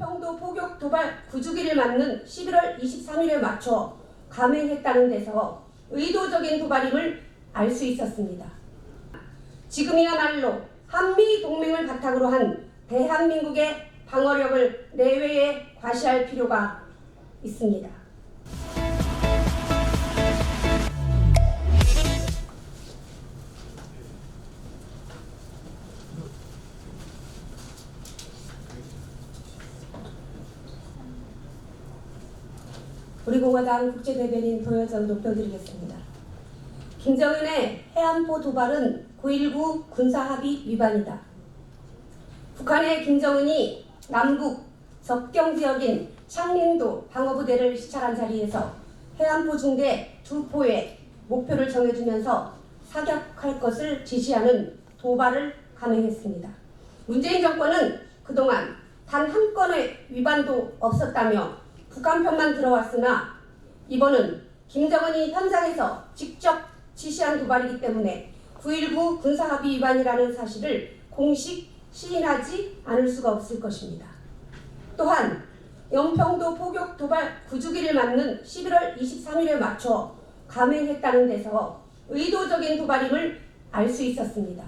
영평도 포격 도발 9주기를 맞는 11월 23일에 맞춰 감행했다는 데서 의도적인 도발임을 알 수 있었습니다. 지금이야말로 한미 동맹을 바탕으로 한 대한민국의 방어력을 내외에 과시할 필요가 있습니다. 우리 공화당 국제대변인 도여정 높여드리겠습니다. 김정은의 해안포 도발은 9.19 군사합의 위반이다. 북한의 김정은이 남북 접경 지역인 창린도 방어부대를 시찰한 자리에서 해안포 중대 두 포에 목표를 정해주면서 사격할 것을 지시하는 도발을 감행했습니다. 문재인 정권은 그동안 단 한 건의 위반도 없었다며 북한 편만 들어왔으나 이번은 김정은이 현장에서 직접 지시한 도발이기 때문에 9.19 군사합의 위반이라는 사실을 공식 시인하지 않을 수가 없을 것입니다. 또한 영평도 포격 도발 9주기를 맞는 11월 23일에 맞춰 감행했다는 데서 의도적인 도발임을 알 수 있었습니다.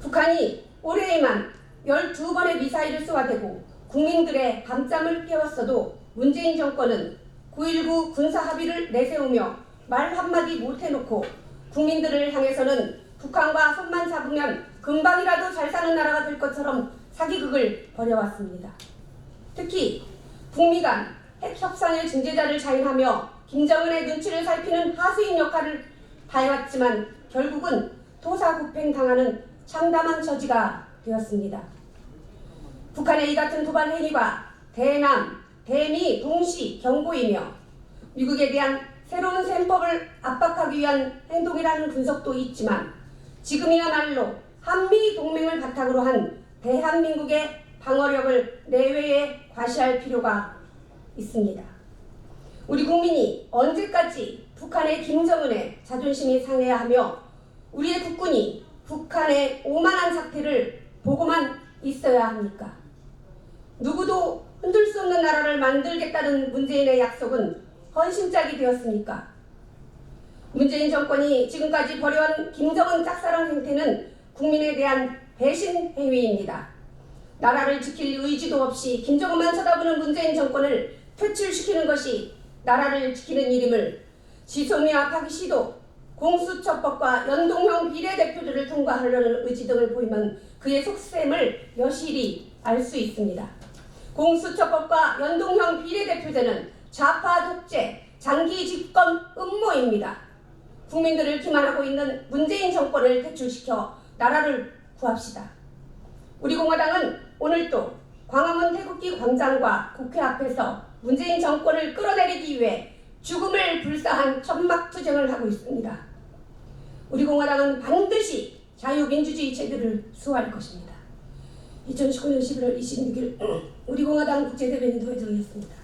북한이 올해에만 12번의 미사일을 쏘아대고 국민들의 밤잠을 깨웠어도 문재인 정권은 9.19 군사합의를 내세우며 말 한마디 못해놓고 국민들을 향해서는 북한과 손만 잡으면 금방이라도 잘 사는 나라가 될 것처럼 사기극을 벌여왔습니다. 특히 북미 간 핵협상의 중재자를 자인하며 김정은의 눈치를 살피는 하수인 역할을 다해왔지만 결국은 토사구팽 당하는 참담한 처지가 되었습니다. 북한의 이 같은 도발 행위가 대남, 대미 동시 경고이며 미국에 대한 새로운 셈법을 압박하기 위한 행동이라는 분석도 있지만 지금이야말로 한미 동맹을 바탕으로 한 대한민국의 방어력을 내외에 과시할 필요가 있습니다. 우리 국민이 언제까지 북한의 김정은의 자존심이 상해야 하며 우리의 국군이 북한의 오만한 사태를 보고만 있어야 합니까? 누구도 흔들 수 없는 나라를 만들겠다는 문재인의 약속은 헌신짝이 되었습니까? 문재인 정권이 지금까지 벌여온 김정은 짝사랑 행태는 국민에 대한 배신 행위입니다. 나라를 지킬 의지도 없이 김정은만 쳐다보는 문재인 정권을 퇴출시키는 것이 나라를 지키는 일임을 지소미아 파기 시도 공수처법과 연동형 비례대표제를 통과하려는 의지 등을 보이면 그의 속셈을 여실히 알 수 있습니다. 공수처법과 연동형 비례대표제는 좌파 독재, 장기 집권 음모입니다. 국민들을 기만하고 있는 문재인 정권을 퇴출시켜 나라를 구합시다. 우리 공화당은 오늘 또 광화문 태극기 광장과 국회 앞에서 문재인 정권을 끌어내리기 위해 죽음을 불사한 천막투쟁을 하고 있습니다. 우리 공화당은 반드시 자유민주주의 제도를 수호할 것입니다. 2019년 11월 26일 우리 공화당 국제대변인 도회장이었습니다.